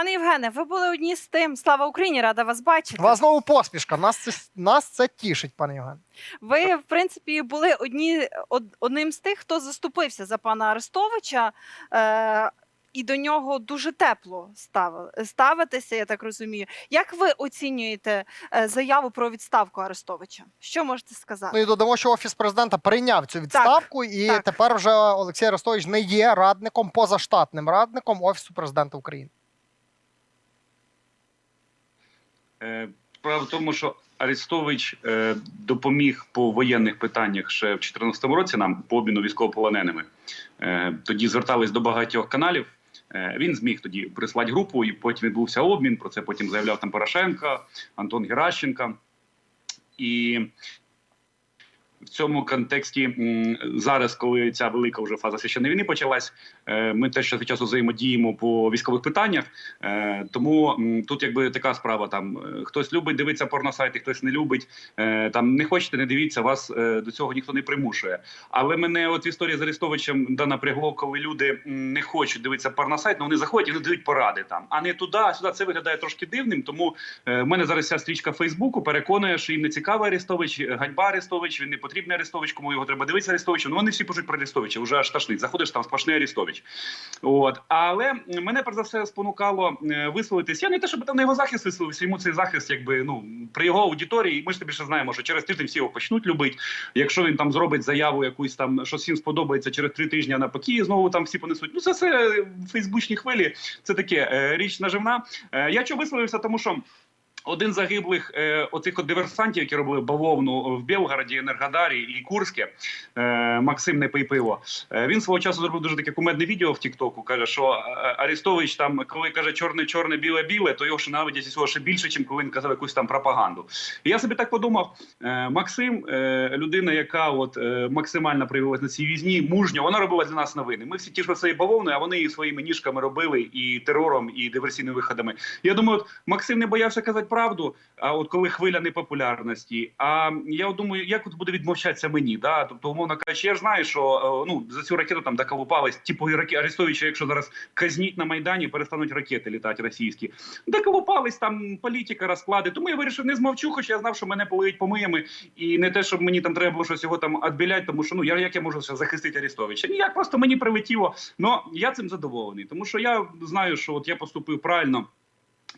Пане Євгене, ви були одні з тим. Слава Україні, рада вас бачити. У вас знову посмішка. Нас це, нас це тішить, пане Євген. Ви, в принципі, були одні, од- одним з тих, хто заступився за пана Арестовича. Е- і до нього дуже тепло ставили, ставитеся, я так розумію. Як ви оцінюєте е, заяву про відставку Арестовича? Що можете сказати? Ну і додамо, що офіс президента прийняв цю відставку, і так. тепер вже Олексій Арестович не є радником, позаштатним радником офісу президента України. Е, Справа в тому, що Арестович е, допоміг по воєнних питаннях ще в 2014 році нам по обміну військовополоненими. Е, тоді звертались до багатьох каналів. Е, він зміг тоді прислати групу, і потім відбувся обмін. Про це потім заявляв там Порошенко, Антон Геращенко. І в цьому контексті зараз, коли ця велика вже фаза священної війни почалась, е, ми теж час від часу взаємодіємо по військових питаннях. Е, Тому тут якби така справа: там е, хтось любить дивитися порносайти, хтось не любить. Там не хочете, не дивіться, вас до цього ніхто не примушує. Але мене от в історії з Арестовичем да напрягло, коли люди не хочуть дивитися порносайт, але вони заходять і вони дають поради там, а не туди, а сюди. Це виглядає трошки дивним. Тому в мене зараз ця стрічка Фейсбуку переконує, що їм не цікавий Арестович, ганьба Арестович, він не потрібний Арестович, кому його треба дивитися Арестовича. Ну вони всі пишуть про Арестовича, вже аж тошнить. Заходиш там сплошний Арестович. От але мене перш за все спонукало е, висловитись. Я не те, щоб там на його захист висловився. Йому цей захист, якби ну при його аудиторії. Ми ж більше знаємо, що через тиждень всі його почнуть любити. Якщо він там зробить заяву, якусь там що всім сподобається через три тижні, а навпаки, знову там всі понесуть. Ну це все фейсбучні хвилі. Це таке е, річ наживна. Е, я чого висловився, тому що. Один загиблих е, оцих от диверсантів, які робили бавовну в Білгороді, Енергодарі і Курське, е, Максим не пий пиво. Е, він свого часу зробив дуже таке кумедне відео в Тіктоку. каже, що е, Арестович там, коли каже чорне, чорне, біле, біле, то його ще навіть цього ще більше, ніж коли він казав якусь там пропаганду. І я собі так подумав: е, Максим, е, людина, яка от е, максимально проявилась на цій війні, мужньо, вона робила для нас новини. Ми всі тішили своєю бавовною, а вони її своїми ніжками робили і терором, і диверсійними виходами. Я думаю, от Максим не боявся казати правду. А от коли хвиля непопулярності, а я думаю, як от буде відмовчатися мені? Да? Тобто, умовно кажучи, я ж знаю, що е, ну за цю ракету там доколупались, типу раки Арестовича, якщо зараз казніть на майдані, перестануть ракети літати російські. Доколупались там політика, розклади. Тому я вирішив не змовчу, хоча я знав, що мене полиють помиями, і не те, щоб мені там треба було щось його там відбіляти, тому що ну я як я можу ще захистити Арестовича? Ніяк просто мені прилетіло. Но я цим задоволений, тому що я знаю, що от я поступив правильно.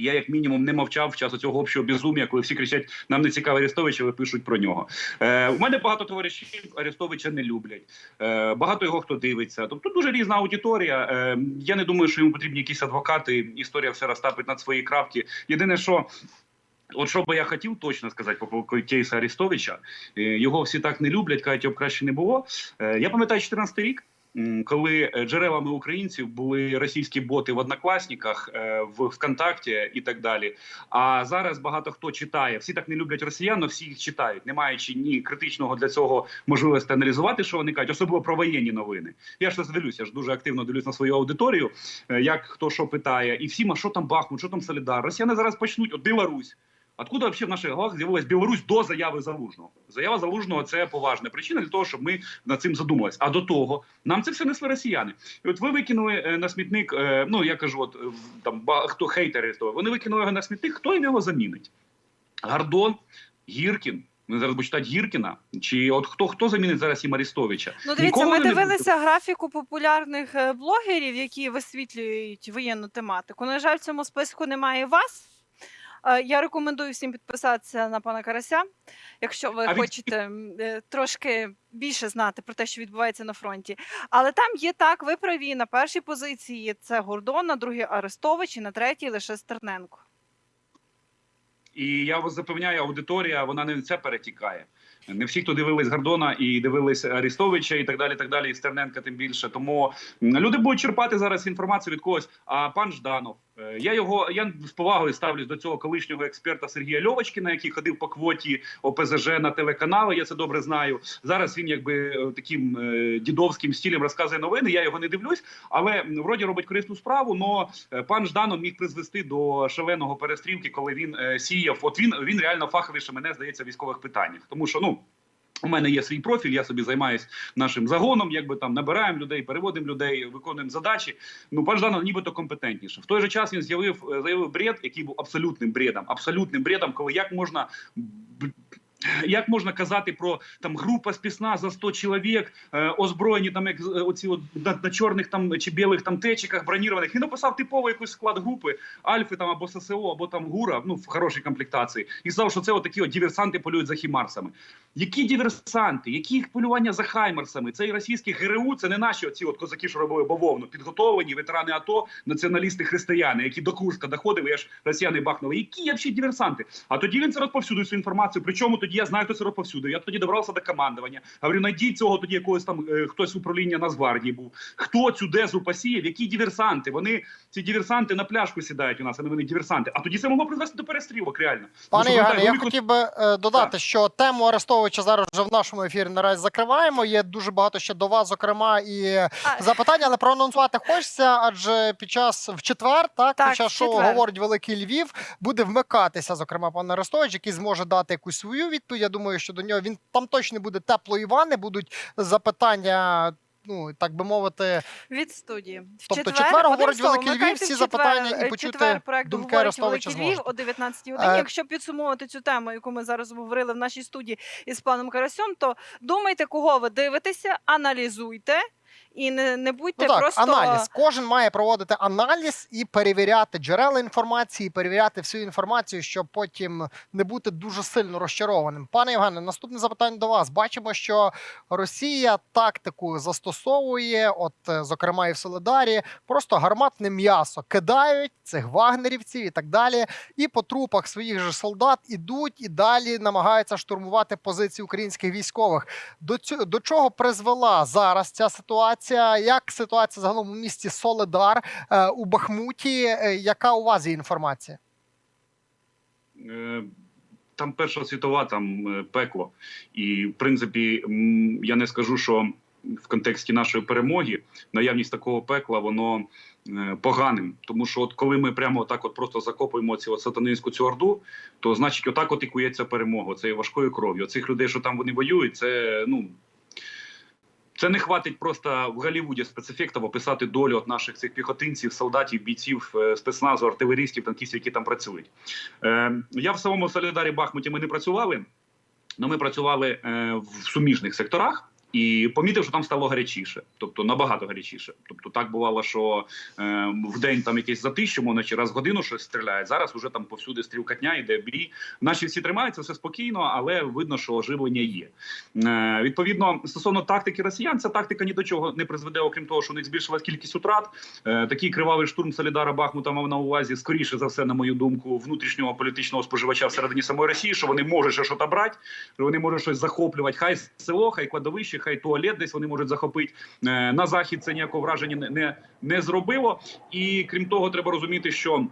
Я як мінімум не мовчав в час цього общого безум'я, коли всі кричать, нам не цікавий Арестович, але пишуть про нього. Е, у мене багато товаришів Арестовича не люблять. Е, багато його хто дивиться. Тобто дуже різна аудиторія. Е, я не думаю, що йому потрібні якісь адвокати. Історія все розтапить над свої крапки. Єдине, що. От що би я хотів точно сказати по кейса Арестовича, е, його всі так не люблять, кажуть, його краще не було. Е, Я пам'ятаю 14 рік, коли е, джерелами українців були російські боти в однокласниках, е, в ВКонтакті і так далі. А зараз багато хто читає. Всі так не люблять росіян, але всі їх читають, не маючи ні критичного для цього можливості аналізувати, що вони кажуть, особливо про воєнні новини. Я ж це дивлюся, ж дуже активно дивлюсь на свою аудиторію, е, як хто що питає, і всім, а що там Бахмут, що там Солідар. Росіяни зараз почнуть от Білорусь. Откуда вообще в наших головах з'явилась Білорусь до заяви Залужного? Заява Залужного це поважна причина для того, щоб ми над цим задумались. А до того нам це все несли росіяни. І от ви викинули е, на смітник. е, ну я кажу, от там хто хейтери, то вони викинули його на смітник. Хто його замінить? Гордон, Гіркін. Ми зараз будемо читати Гіркіна. Чи от хто хто замінить зараз їм Арестовича? Ну, дивіться, Ніколи ми не дивилися графіку популярних е, блогерів, які висвітлюють воєнну тематику. На жаль, в цьому списку немає вас. Е, Я рекомендую всім підписатися на пана Карася, якщо ви А хочете м, е, трошки більше знати про те, що відбувається на фронті. Але там є так, ви праві. На першій позиції це Гордон, на другій Арестович, і на третій лише Стерненко. І я вас запевняю, аудиторія вона не це перетікає. Не всі, хто дивились Гордона і дивились Арістовича, і так далі, так далі, і Стерненка, тим більше. Тому люди будуть черпати зараз інформацію від когось. А пан Жданов, я його я з повагою ставлюсь до цього колишнього експерта Сергія Льовочкіна, який ходив по квоті ОПЗЖ на телеканали. Я це добре знаю. Зараз він якби е, таким е, дідовським стилем розказує новини. Я його не дивлюсь, але вроді робить корисну справу. Но е, пан Жданов міг призвести до шаленого перестрілки, коли він е, сіяв. От він він реально фаховіше мене здається в військових питаннях, тому що ну. У мене є свій профіль, я собі займаюся нашим загоном, якби там набираємо людей, переводимо людей, виконуємо задачі. Ну, пан Жданов нібито компетентніше. В той же час він з'явив е, заявив бред, який був абсолютним бредом. Абсолютним бредом, коли як можна. Як можна казати про там група спісна за 100 чоловік, е, озброєні там як е, оці от, на, на чорних там чи білих там течиках бронірованих. Він написав типовий якийсь склад групи Альфи там або ССО, або там ГУРа, ну в хорошій комплектації, і сказав, що це отакі от диверсанти полюють за хімарсами. Які диверсанти, які їх полювання за хаймерсами? Це і російські ГРУ, це не наші оці от козаки, що робили бавовну, підготовлені ветерани АТО, націоналісти християни, які до Курська доходили, аж росіяни бахнули. Які взагалі диверсанти? А тоді він це розповсюдив цю інформацію. Причому тоді я знаю, хто це розповсюдив. Я тоді добрався до командування. Говорю, найдіть цього тоді якогось там е, хтось управління Нацгвардії був. Хто цю дезу посіяв? Які диверсанти? Вони ці диверсанти на пляшку сідають у нас, а не вони диверсанти. А тоді це могло призвести до перестрілок, реально. Пане Тому що, Євгене, я хотів би е, додати, що тему Арестовича зараз вже в нашому ефірі наразі закриваємо. Є дуже багато ще до вас, зокрема, і А, запитання, але проанонсувати хочеться, адже під час в четвер, так, Так, під час шоу говорить Великий Львів, буде вмикатися, зокрема, пан Арестович, який зможе дати якусь свою відповідь. Я думаю, що до нього він там точно буде теплої вани, будуть запитання. Ну так би мовити, Від студії. В Тобто четвер, четвер говорить Великий Львів, всі четвер, запитання і е, почути думки Великий Львів о 19 годині. Е, Якщо підсумовувати цю тему, яку ми зараз обговорили в нашій студії із паном Карасьом, то думайте, кого ви дивитеся, аналізуйте і не, не будьте Ну так, просто аналіз. Кожен має проводити аналіз і перевіряти джерела інформації, перевіряти всю інформацію, щоб потім не бути дуже сильно розчарованим. Пане Євгене, наступне запитання до вас. Бачимо, що Росія тактику застосовує, от е, зокрема і в Солидарі, просто гарматне м'ясо кидають цих вагнерівців і так далі. І по трупах своїх же солдат ідуть і далі намагаються штурмувати позиції українських військових. До цього до чого призвела зараз ця ситуація? Як ситуація загалом у місті Соледар е, у Бахмуті? Е, яка у вас є інформація? Е, Там Перша світова, там пекло. І в принципі, я не скажу, що в контексті нашої перемоги наявність такого пекла воно поганим. Тому що, от коли ми прямо так, от просто закопуємо цю сатанинську цю орду, то значить, отак от і кується перемога. Це важкою кров'ю. Цих людей, що там вони воюють, це ну. Це не хватить просто в Голлівуді спецефектів описати долю от наших цих піхотинців, солдатів, бійців, е, спецназу, артилерістів, танкістів, які там працюють. Е, я в самому Солідарі Бахмуті ми не працювали, але ми працювали е, в суміжних секторах. І помітив, що там стало гарячіше, тобто набагато гарячіше. Тобто так бувало, що е, в день там якесь чи раз годину щось стріляє. Зараз уже там повсюди стрілкатня, йде бій. Наші всі тримаються, все спокійно, але видно, що оживлення є. Е, відповідно, стосовно тактики росіян, ця тактика ні до чого не призведе, окрім того, що у них збільшилась кількість утрат. Е, такий кривавий штурм Солідара Бахмута мав на увазі скоріше за все, на мою думку, внутрішнього політичного споживача всередині самої Росії, що вони можуть щось брати, що вони можуть щось захоплювати. Хай село, хай кладовище, хай туалет десь вони можуть захопити. Е, на захід це ніякого враження не, не, не зробило. І крім того, треба розуміти, що.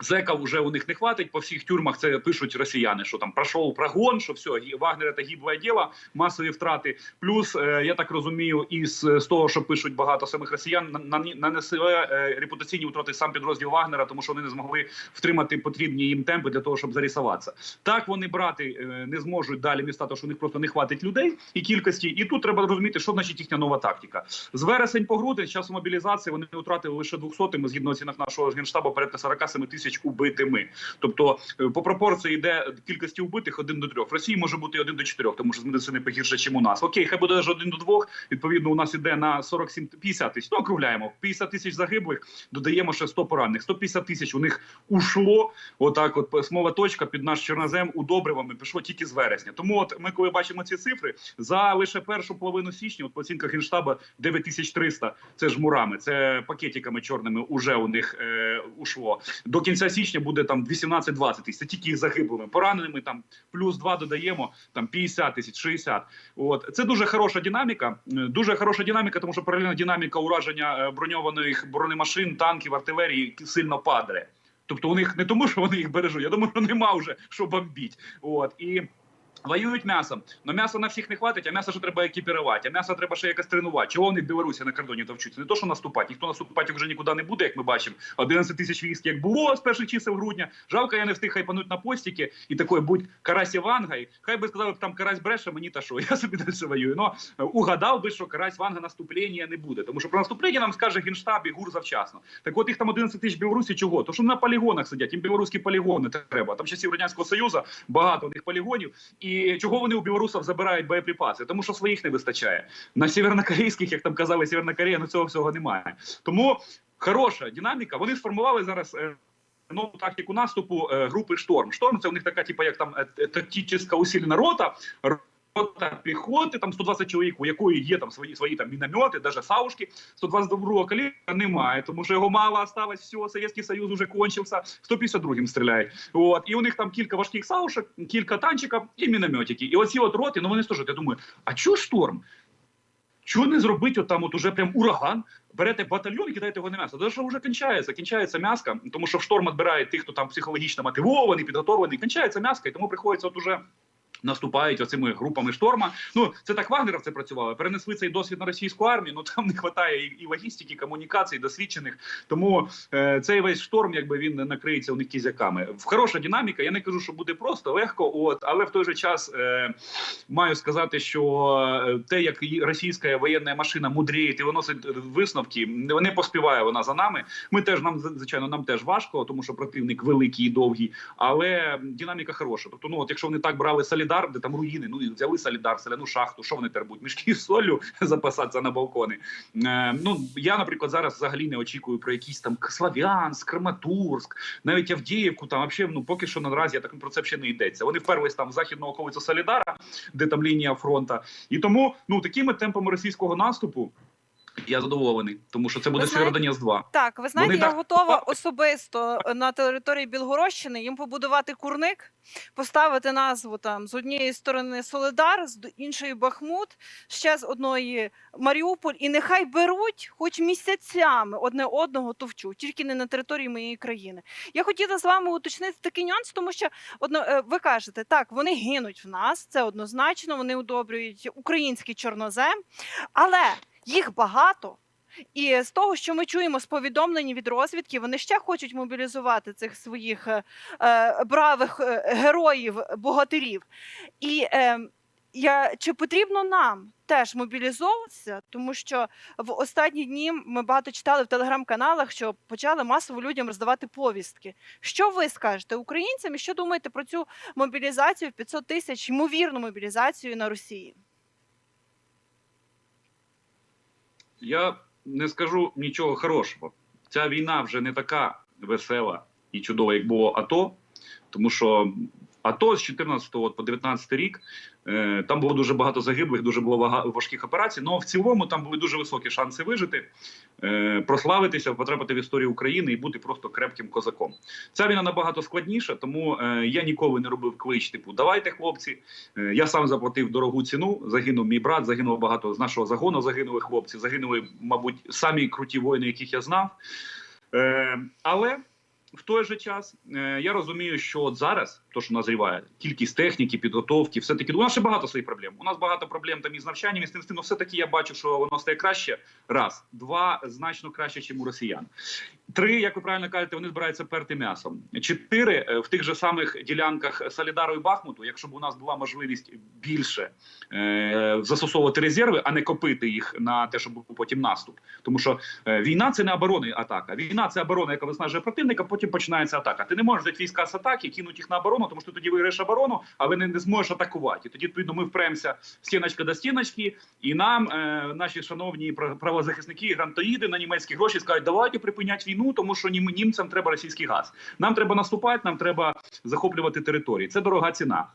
Зека вже у них не хватить. По всіх тюрмах це пишуть росіяни, що там пройшов прогон, що все, гі- Вагнер це гібле діло, масові втрати. Плюс, е, я так розумію, із з того, що пишуть багато самих росіян, на- на- нанесли е, репутаційні втрати сам підрозділ Вагнера, тому що вони не змогли втримати потрібні їм темпи для того, щоб зарісуватися. Так вони брати е, не зможуть далі міста, тому що у них просто не хватить людей і кількості. І тут треба розуміти, що значить їхня нова тактика. З вересень по грудень, з часу мобілізації, вони втратили лише 200 згідно оцінок нашого генштабу, порядка 47 тисяч убитими. Тобто, е, по пропорції йде кількості вбитих один до трьох. В Росії може бути один до чотирьох, тому що з медицини погірше, ніж у нас. Окей, хай буде навіть один до двох. Відповідно, у нас іде на 47 50 тисяч. Ну, округляємо 50 тисяч загиблих, додаємо ще 100 поранених. 150 тисяч у них ушло. Отак, от смова точка під наш чорнозем удобривами пішло тільки з вересня. Тому, от ми, коли бачимо ці цифри, за лише першу половину січня, от по оцінках генштаба 9300, Це ж мурами, це пакетиками чорними. Уже у них е, ушло. До кінця січня буде там 18-20 тисяч. Це тільки загиблими, пораненими там плюс 2 додаємо, там 50 тисяч, 60. От це дуже хороша динаміка. е, Дуже хороша динаміка, тому що паралельно динаміка ураження е, броньованих бронемашин, танків, артилерії сильно падає. Тобто у них не тому, що вони їх бережуть, я думаю, що нема вже що бомбіть. От і Воюють м'ясом, але м'яса на всіх не хватить, а м'ясо ще треба екіпірувати, а м'ясо треба ще якось тренувати. Чого вони в Білорусі на кордоні товчуться? Не то, що наступати. Ніхто наступати вже нікуди не буде, як ми бачимо. 11 тисяч військ, як було з перших чисел грудня. Жалко, я не встиг хайпануть на постіки і такої будь карась Івангай. Хай би сказали, там карась бреше, мені та що, я собі далі воюю. Ну угадав би, що карась Ванга наступлення не буде. Тому що про наступлення нам скаже генштаб і гур завчасно. Так от їх там 11 тисяч Білорусі чого? То що на полігонах сидять, їм білоруські полігони треба. Там часів Радянського Союзу багато у них полігонів. І чого вони у білорусів забирають боєприпаси? Тому що своїх не вистачає. На севернокорейських, як там казали, Северна Корея, ну цього всього немає. Тому хороша динаміка. Вони сформували зараз. е, Нову тактику наступу е, групи Шторм. Шторм це у них така, типу, як там е, тактична усилена рота. Піхоти, там 120 чоловік, у якої є там свої свої там міномети, навіть саушки. 122-го калібра немає, тому що його мало осталось, все, Совєтський Союз вже кончився, 152-м стріляють. От, і у них там кілька важких саушек, кілька танчиків і мінометики. І оці от роти, ну вони стежать. Я думаю, а чого шторм? Чого не зробити от там от уже прям ураган, берете батальйон і кидаєте його на м'ясо? Тому що вже кінчається, кінчається м'яска, тому що в шторм відбирає тих, хто там психологічно мотивований, підготовлений, кінчається м'яска, і тому приходиться от уже наступають оцими групами шторма. Ну це так вагнеровці працювали. Перенесли цей досвід на російську армію. Ну там не вистачає і, і логістики, і комунікацій, досвідчених. Тому е, цей весь шторм, якби він накриється у них кізяками. Хороша динаміка. Я не кажу, що буде просто легко. От але в той же час е, маю сказати, що е, те, як російська воєнна машина мудріє і виносить висновки, не поспіває вона за нами. Ми теж нам звичайно нам теж важко, тому що противник великий і довгий, але динаміка хороша. Тобто, ну от якщо вони так брали Солідар, де там руїни, ну і взяли Солідар, соляну шахту, що вони тербуть? Мішки з солью запасатися на балкони. Е, ну я, наприклад, зараз взагалі не очікую про якісь там Слав'янськ, Краматорськ, навіть Авдіївку. Там взагалі, ну поки що наразі я так про це ще не йдеться. Вони вперлись там в західну околицю Солідара, де там лінія фронта, і тому ну такими темпами російського наступу. Я задоволений, тому що це буде Сєвєродонецьк 2 Так, ви знаєте, Вони я так- готова особисто на території Білгородщини їм побудувати курник, поставити назву там з однієї сторони Солидар, з д- іншої Бахмут, ще з одної Маріуполь, і нехай беруть хоч місяцями одне одного товчу, тільки не на території моєї країни. Я хотіла з вами уточнити такий нюанс, тому що одно, е, ви кажете, так, вони гинуть в нас, це однозначно, вони удобрюють український чорнозем, але їх багато. І з того, що ми чуємо з повідомлень від розвідки, вони ще хочуть мобілізувати цих своїх е, е, бравих е, героїв, богатирів. І е, я, чи потрібно нам теж мобілізовуватися, тому що в останні дні ми багато читали в телеграм-каналах, що почали масово людям роздавати повістки. Що ви скажете українцям і що думаєте про цю мобілізацію в 500 тисяч, ймовірну мобілізацію на Росії? Я не скажу нічого хорошого. Ця війна вже не така весела і чудова, як було АТО, тому що АТО з 14 от по 19 рік е, там було дуже багато загиблих, дуже було важких операцій. але в цілому там були дуже високі шанси вижити, е, прославитися, потрапити в історію України і бути просто крепким козаком. Ця війна набагато складніша, тому е, я ніколи не робив клич, типу давайте, хлопці. Я сам заплатив дорогу ціну. Загинув мій брат, загинуло багато з нашого загону. Загинули хлопці. Загинули, мабуть, самі круті воїни, яких я знав. Але в той же час я розумію, що от зараз, то що назріває, кількість техніки, підготовки, все таки у нас ще багато своїх проблем. У нас багато проблем там із навчанням, і з тим, але все таки я бачу, що воно стає краще. Раз, два, значно краще, ніж у росіян. Три, як ви правильно кажете, вони збираються перти м'ясом. Чотири е, в тих же самих ділянках Солідару і Бахмуту, якщо б у нас була можливість більше е, застосовувати резерви, а не копити їх на те, щоб був потім наступ. Тому що е, війна це не оборона атака. Війна це оборона, яка виснажує противника, потім починається атака. Ти не можеш взяти війська з атаки, кинути їх на оборону, тому що тоді виграєш оборону, але не, не зможеш атакувати. І тоді відповідно ми впремся стіночка до стіночки, і нам е, наші шановні пра- правозахисники, грантоїди на німецькі гроші скажуть, давайте припинять війну, тому що нім, німцям треба російський газ. Нам треба наступати, нам треба захоплювати території. Це дорога ціна.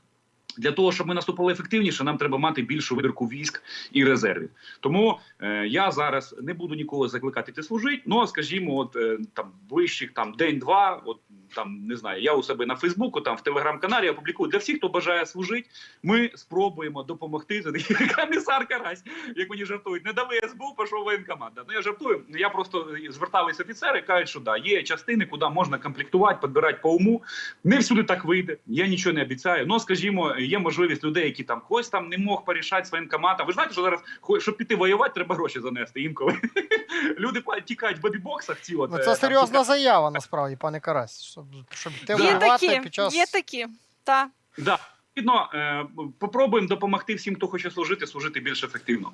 Для того щоб ми наступали ефективніше, нам треба мати більшу вибірку військ і резервів. Тому е, я зараз не буду ніколи закликати йти служити. Ну скажімо, от е, там ближчих там день-два, там не знаю, я у себе на Фейсбуку, там в телеграм-каналі я публікую для всіх, хто бажає служити. Ми спробуємо допомогти. Це такий комісар Карась, як мені жартують, не дали СБУ, пішов воєнкоманда. Ну я жартую. Я просто звертались офіцери, кажуть, що да, є частини, куди можна комплектувати, підбирати по уму. Не всюди так вийде. Я нічого не обіцяю. Ну скажімо, є можливість людей, які там хтось там не мог порішати своїм коматам. Ви знаєте, що зараз щоб піти воювати, треба гроші занести інколи. Люди тікають в бобібоксах. Ці от Ну, е, це там, серйозна заява, насправді, пане Карась. Щоб, щоб ти Є воювати такі, під час. є такі. Та. Да. Відно, е, попробуємо допомогти всім, хто хоче служити, служити більш ефективно.